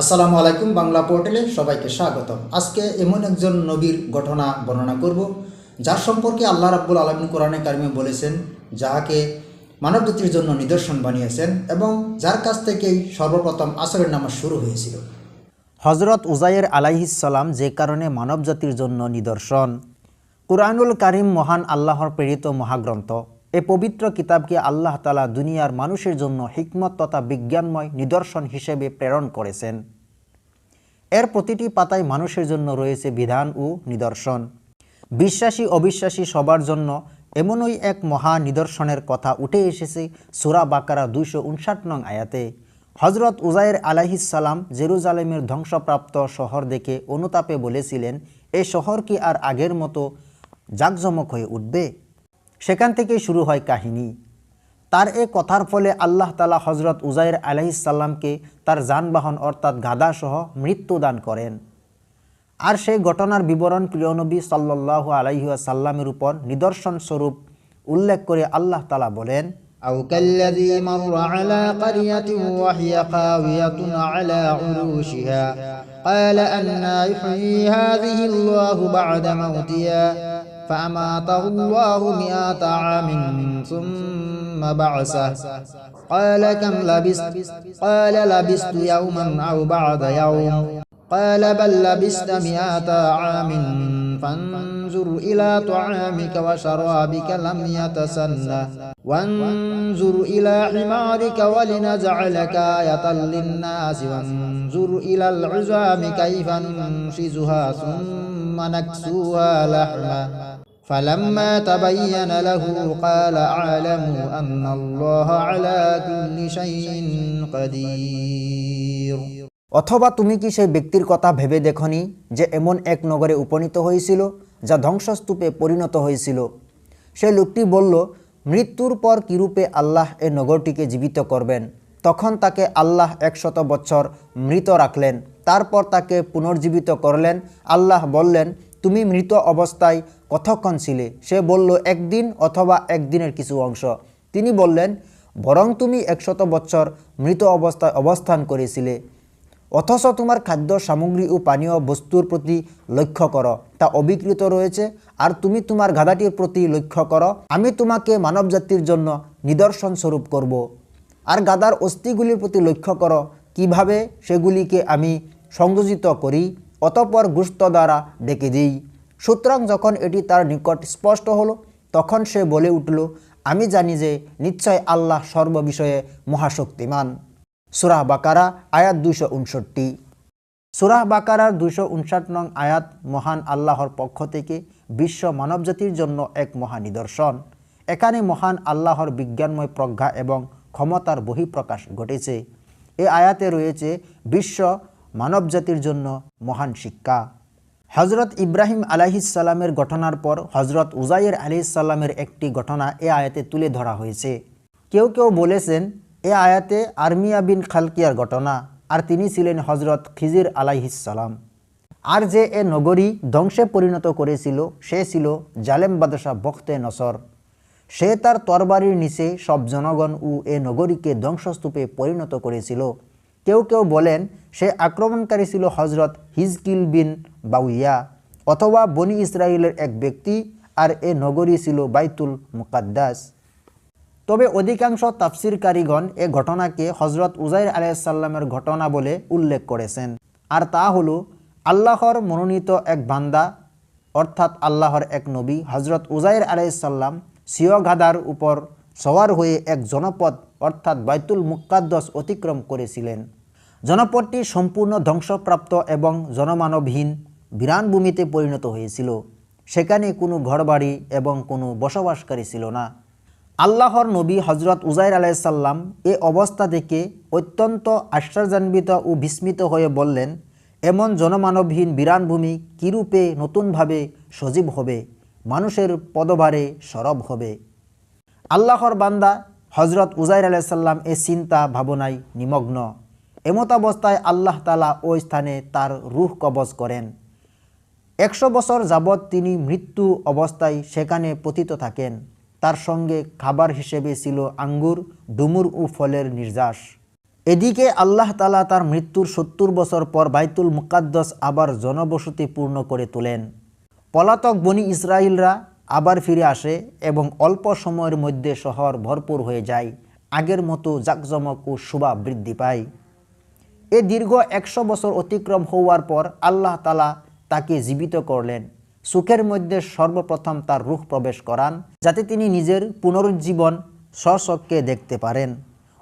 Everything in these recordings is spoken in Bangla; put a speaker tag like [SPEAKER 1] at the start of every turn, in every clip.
[SPEAKER 1] আসসালামু আলাইকুম বাংলা পোর্টালে সবাইকে স্বাগতম। আজকে এমন একজন নবীর ঘটনা বর্ণনা করব, যার সম্পর্কে আল্লাহ রাব্বুল আলমিন কোরআনে কারিমে বলেছেন, যাহাকে মানবজাতির জন্য নিদর্শন বানিয়েছেন এবং যার কাছ থেকেই সর্বপ্রথম আসরের নামাজ শুরু হয়েছিল। হজরত উজাইর আলাইহিসাল্লাম যে কারণে মানবজাতির জন্য নিদর্শন। কুরআনুল কারিম মহান আল্লাহর প্রেরিত মহাগ্রন্থ। এ পবিত্র কিতাবকে আল্লাহ তালা দুনিয়ার মানুষের জন্য হিকমত তথা বিজ্ঞানময় নিদর্শন হিসেবে প্রেরণ করেছেন। এর প্রতিটি পাতায় মানুষের জন্য রয়েছে বিধান ও নিদর্শন। বিশ্বাসী, অবিশ্বাসী সবার জন্য এমনই এক মহা নিদর্শনের কথা উঠে এসেছে সুরা বাকারা দুইশো উনষাট নং আয়াতে। হজরত উজাইর আলাহিসাল্লাম জেরুজালেমের ধ্বংসপ্রাপ্ত শহর দেখে অনুতাপে বলেছিলেন, এ শহর কি আর আগের মতো জাঁকজমক হয়ে উঠবে? সেখান থেকেই শুরু হয় কাহিনী তার এ কথার ফলে আল্লাহ তালা হজরত উজাইর আলাইসাল্লামকে তার যানবাহন অর্থাৎ গাদাসহ মৃত্যু দান করেন আর সেই ঘটনার বিবরণ প্রিয়নবী সাল্লাহ আলাইসাল্লামের উপর নিদর্শন স্বরূপ উল্লেখ করে আল্লাহ তালা বলেন
[SPEAKER 2] أو كالذي مر على قرية وهي خاوية على عروشها قال أنا يحيي هذه الله بعد موتها فأماته الله مئة عام ثم بعثه. قال كم لبست؟ قال لبست يوما أو بعد يوم. قال بل لبست مئة عام فانظر إلى طعامك وشرابك لم يتسنه. وانظر إلى حمارك ولنجعلك آية للناس. وانظر إلى العظام كيف ننشزها ثم نكسوها لحما. فلما تبين له قال أعلم أن الله على كل شيء قدير
[SPEAKER 1] অথবা তুমি কি সেই ব্যক্তির কথা ভেবে দেখনি যে এমন এক নগরে উপনীত হয়েছিল যা ধ্বংসস্তূপে পরিণত হয়েছিল সেই লোকটি বলল মৃত্যুর পর কিরূপে আল্লাহ এ নগরটিকে জীবিত করবেন তখন তাকে আল্লাহ একশত বছর মৃত রাখলেন তারপর তাকে পুনর্জীবিত করলেন আল্লাহ বললেন তুমি মৃত অবস্থায় কতক্ষণ ছিলে? সে বলল, একদিন অথবা একদিনের কিছু অংশ। তিনি বললেন, বরং তুমি একশত বছর মৃত অবস্থায় অবস্থান করেছিলে। অথচ তোমার খাদ্য সামগ্রী ও পানীয় বস্তুর প্রতি লক্ষ্য করো, তা অবিকৃত রয়েছে, আর তুমি তোমার গাধাটির প্রতি লক্ষ্য করো, আমি তোমাকে মানবজাতির জন্য নিদর্শন স্বরূপ করব। আর গাদার অস্থিগুলির প্রতি লক্ষ্য করো, কীভাবে সেগুলিকে আমি সংযোজিত করি? অতপর গুস্ত দ্বারা ডেকে দিই। সুতরাং যখন এটি তার নিকট স্পষ্ট হলো, তখন সে বলে উঠল, আমি জানি যে নিশ্চয় আল্লাহ সর্ববিষয়ে মহাশক্তিমান। সুরাহ বাকারা, আয়াত দুইশো উনষট্টি সুরাহ বাকারার দুইশো উনষাট নং আয়াত মহান আল্লাহর পক্ষ থেকে বিশ্ব মানবজাতির জন্য এক মহা নিদর্শন। এখানে মহান আল্লাহর বিজ্ঞানময় প্রজ্ঞা এবং ক্ষমতার বহিঃপ্রকাশ ঘটেছে। এ আয়াতে রয়েছে, বিশ্ব মানবজাতির জন্য মহান শিক্ষা। হজরত ইব্রাহিম আলাইহিসাল্লামের ঘটনার পর হজরত উজাইর আলাইসাল্লামের একটি ঘটনা এ আয়াতে তুলে ধরা হয়েছে। কেউ কেউ বলেছেন, এ আয়াতে আর্মিয়া বিন খালকিয়ার ঘটনা, আর তিনি ছিলেন হজরত খিজির আলাইহিসাল্লাম আর যে এ নগরী ধ্বংসে পরিণত করেছিল, সে ছিল জালেম বাদশাহ বখতে নসর। সে তার তরবারির নিচে সব জনগণ ও এ নগরীকে ধ্বংসস্তূপে পরিণত করেছিল। কেউ কেউ বলেন সে আক্রমণকারী ছিল হজরত হিজকিল বিন বাউইয়া অথবা বনি ইসরায়েলের এক ব্যক্তি আর এ নগরী ছিল বাইতুল মুকাদ্দাস। তবে অধিকাংশ তাফসিরকারীগণ এ ঘটনাকে হজরত উজাইর আলাইসাল্লামের ঘটনা বলে উল্লেখ করেছেন। আর তা হল, আল্লাহর মনোনীত এক বান্দা, অর্থাৎ আল্লাহর এক নবী হজরত উজাইর আলাইসাল্লাম সিয়গাদার উপর সওয়ার হয়ে এক জনপদ, অর্থাৎ বাইতুল মুকাদ্দস অতিক্রম করেছিলেন। জনপদটি সম্পূর্ণ ধ্বংসপ্রাপ্ত এবং জনমানবহীন বিরানভূমিতে পরিণত হয়েছিল। সেখানে কোনো ঘরবাড়ি এবং কোনো বসবাসকারী ছিল না। আল্লাহর নবী হজরত উজাইর আলাইসাল্লাম এ অবস্থা দেখে অত্যন্ত আশ্চর্যান্বিত ও বিস্মিত হয়ে বললেন, এমন জনমানবহীন বিরানভূমি কীরূপে নতুনভাবে সজীব হবে? মানুষের পদভারে সরব হবে? আল্লাহর বান্দা হজরত উজাইর আলাইসাল্লাম এ চিন্তা ভাবনায় নিমগ্ন। এমতাবস্থায় আল্লাহ তালা ওই স্থানে তার রুহ কবজ করেন। একশো বছর যাবৎ তিনি মৃত্যু অবস্থায় সেখানে পতিত থাকেন। তার সঙ্গে খাবার হিসেবে ছিল আঙ্গুর, ডুমুর ও ফলের নির্যাস। এদিকে আল্লাহ তালা তার মৃত্যুর সত্তর বছর পর বাইতুল মুকাদ্দস আবার জনবসতি পূর্ণ করে তোলেন। পলাতক বনি ইসরায়েলরা আবার ফিরে আসে এবং অল্প সময়ের মধ্যে শহর ভরপুর হয়ে যায়। আগের মতো জাকজমক ও শোভা বৃদ্ধি পায়। এ দীর্ঘ একশো বছর অতিক্রম হওয়ার পর আল্লাহ তালা তাকে জীবিত করলেন। সুখের মধ্যে সর্বপ্রথম তার রুখ প্রবেশ করান, যাতে তিনি নিজের পুনরুজ্জীবন স্বচক্ষে দেখতে পারেন।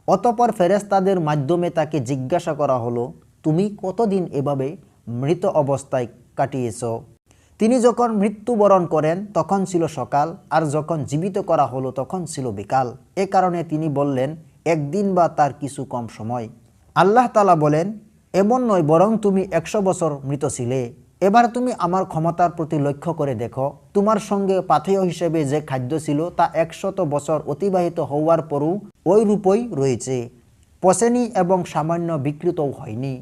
[SPEAKER 1] অতপর ফেরেস্তাদের মাধ্যমে তাকে জিজ্ঞাসা করা হলো, তুমি কতদিন এভাবে মৃত অবস্থায় কাটিয়েছ? তিনি যখন মৃত্যুবরণ করেন, তখন ছিল সকাল, আর যখন জীবিত করা হলো, তখন ছিল বিকাল। এ কারণে তিনি বললেন, একদিন বা তার কিছু কম সময়। আল্লাহ তালা বলেন, এমন নয়, বরং তুমি একশো বছর মৃত ছিলে। এবার তুমি আমার ক্ষমতার প্রতি লক্ষ্য করে দেখো, তোমার সঙ্গে পাথেয় হিসেবে যে খাদ্য ছিল তা একশত বছর অতিবাহিত হওয়ার পরও ওই রূপই রয়েছে। পচেনি এবং সামান্য বিকৃতও হয়নি।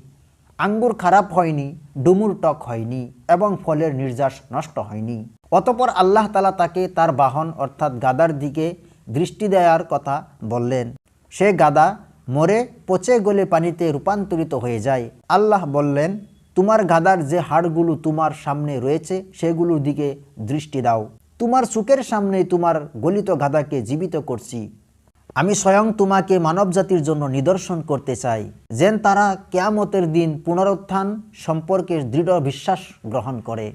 [SPEAKER 1] আঙ্গুর খারাপ হয়নি, ডুমুর টক হয়নি এবং ফলের নির্যাস নষ্ট হয়নি। অতপর আল্লাহ তালা তাকে তার বাহন অর্থাৎ গাদার দিকে দৃষ্টি দেওয়ার কথা বললেন। সে গাদা মরে পচে গলে পানিতে রূপান্তরিত হয়ে যায়। আল্লাহ বললেন, তোমার গাদার যে হাড়গুলো তোমার সামনে রয়েছে, সেগুলোর দিকে দৃষ্টি দাও। তোমার সুখের সামনেই তোমার গলিত গাদাকে জীবিত করছি। আমি স্বয়ং তোমাকে মানবজাতির জন্য নিদর্শন করতে চাই। যেন তারা কেয়ামতের দিন পুনরুত্থান সম্পর্কে দৃঢ় বিশ্বাস গ্রহণ করে।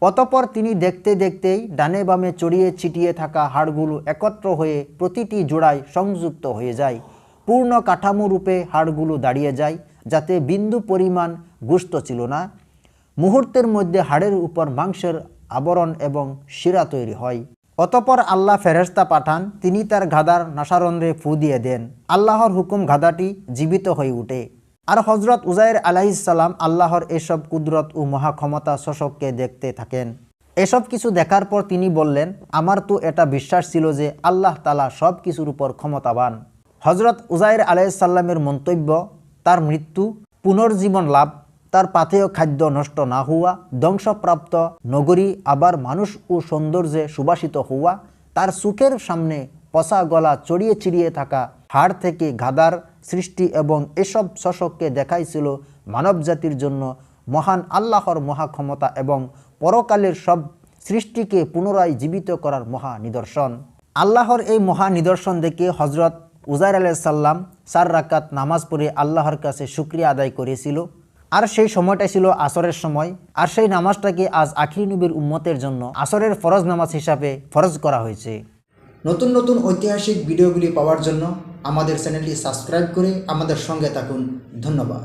[SPEAKER 1] অতপর তিনি দেখতে দেখতেই ডানে বামে চড়িয়ে ছিটিয়ে থাকা হাড়গুলো একত্র হয়ে প্রতিটি জোড়ায় সংযুক্ত হয়ে যায়। পূর্ণ কাঠামো রূপে হাড়গুলো দাঁড়িয়ে যায়, যাতে বিন্দু পরিমাণ গুস্ত ছিল না। মুহূর্তের মধ্যে হাড়ের উপর মাংসের আবরণ এবং শিরা তৈরি হয়। অতপর আল্লাহ ফেরেস্তা পাঠান, তিনি তার গাদার নাসারন্ধ্রে ফু দিয়ে দেন। আল্লাহর হুকুম গাদাটি জীবিত হয়ে ওঠে আর হজরত উজাইর আলাইসাল্লাম আল্লাহর এসব কুদরত ও মহাক্ষমতা শোষককে দেখতে থাকেন। এসব কিছু দেখার পর তিনি বললেন, আমার তো এটা বিশ্বাস ছিল যে আল্লাহ তালা সব কিছুর উপর ক্ষমতাবান। হজরত উজাইর আলাইসাল্লামের মন্তব্য, তার মৃত্যু, পুনর্জীবন লাভ, তার পাথেয় খাদ্য নষ্ট না হওয়া, ধ্বংসপ্রাপ্ত নগরী আবার মানুষ ও সৌন্দর্যে সুবাসিত হওয়া, তার সুখের সামনে পচা গলা চড়িয়ে চিড়িয়ে থাকা হাড় থেকে গাদার সৃষ্টি এবং এসব শশককে দেখাইছিল মানবজাতির জন্য মহান আল্লাহর মহাক্ষমতা এবং পরকালের সব সৃষ্টিকে পুনরায় জীবিত করার মহা নিদর্শন আল্লাহর এই মহা নিদর্শন দেখে হজরত উজাইর আলাইসাল্লাম চার রাকাত নামাজ পড়ে আল্লাহর কাছে শুক্রিয়া আদায় করেছিল। আর সেই সময়টা ছিল আসরের সময়। আর সেই নামাজটাকে আজ আখিরি নবীর উম্মতের জন্য আসরের ফরজ নামাজ হিসাবে ফরজ করা হয়েছে।
[SPEAKER 2] নতুন নতুন ঐতিহাসিক ভিডিওগুলি পাওয়ার জন্য আমাদের চ্যানেলটি সাবস্ক্রাইব করে আমাদের সঙ্গে থাকুন। ধন্যবাদ।